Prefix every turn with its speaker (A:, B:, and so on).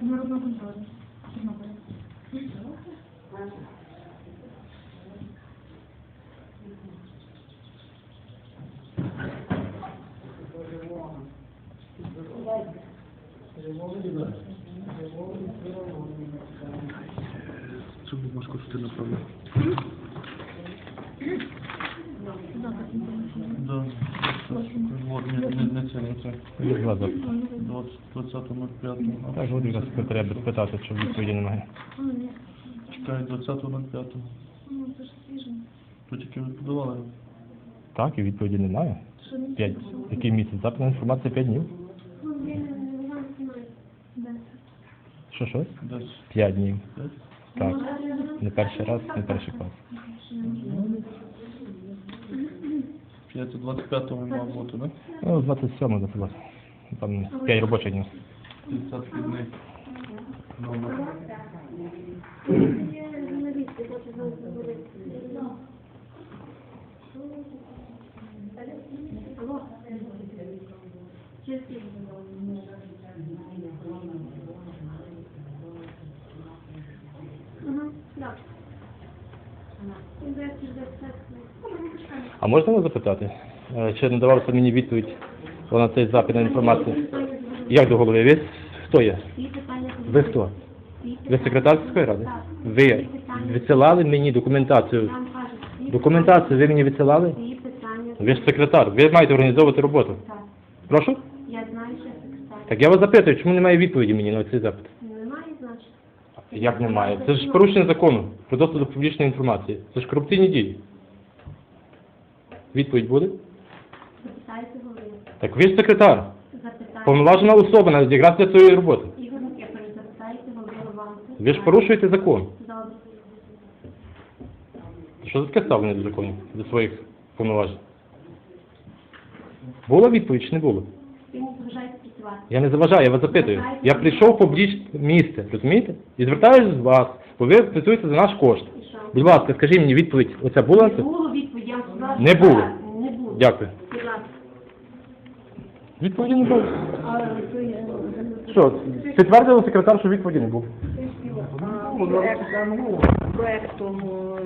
A: Народного контролю. Чорнобиля.
B: Цю бумажку ти направляв. Да. Вот, не, не, не це, не це.
C: Два запити.
B: 20.05.
C: Так, от якраз треба питати, чи відповіді немає.
A: А.
B: Чекай, 20.05.
A: Ну, це ж свіже.
B: То тільки ви подавали.
C: Так, і відповіді немає. П'ять. Який місяць? Запитана інформація 5 днів. Що, що?
B: Десь.
C: 5 днів.
B: П'ять?
C: Так. Не перший раз, не перший клас.
B: 5, 25-го мав бути, да?
C: Ну, 27 до тебе. Там 5 робочих днів.
B: 50 дней. Номер.
A: Я журналіст,
C: А можна вас запитати? Е, Чи надавалася мені відповідь на цей запит на інформацію? Як до голови? Ви хто є? Ви хто? Ви секретар сільської ради? Ви відсилали мені документацію. Документацію ви мені відсилали? Ви ж секретар, ви маєте організовувати роботу. Прошу?
A: Я знаю, що секретар.
C: Так я вас запитую, чому немає відповіді мені на цей запит? Як немає? Це ж порушення закону про доступ до публічної інформації. Це ж корупційні дії. Відповідь буде?
A: Запитайте голови.
C: Так ви ж секретар.
A: Запитайте.
C: Повноважена особа навіть якраз для цієї роботи.
A: Ігор Микифорович, запитайте голови.
C: Ви ж порушуєте закон.
A: Добре.
C: Що за таке ставлення до законів, до своїх повноважень? Була відповідь чи не було?
A: Ви не заважаєте працювати.
C: Я не заважаю, я вас запитую. Я прийшов в публічне місце, розумієте? І звертаюся з вас, бо ви працюєте за наш кошт. Будь ласка, скажіть мені відповідь. Оця була?
A: Не було відповіді, я вам сказала,
C: Не
A: що
C: було.
A: так. Не було.
C: Дякую.
A: Будь ласка.
C: Відповіді не було.
A: А,
C: Що, підтвердили секретар, що відповіді не було?
D: проектом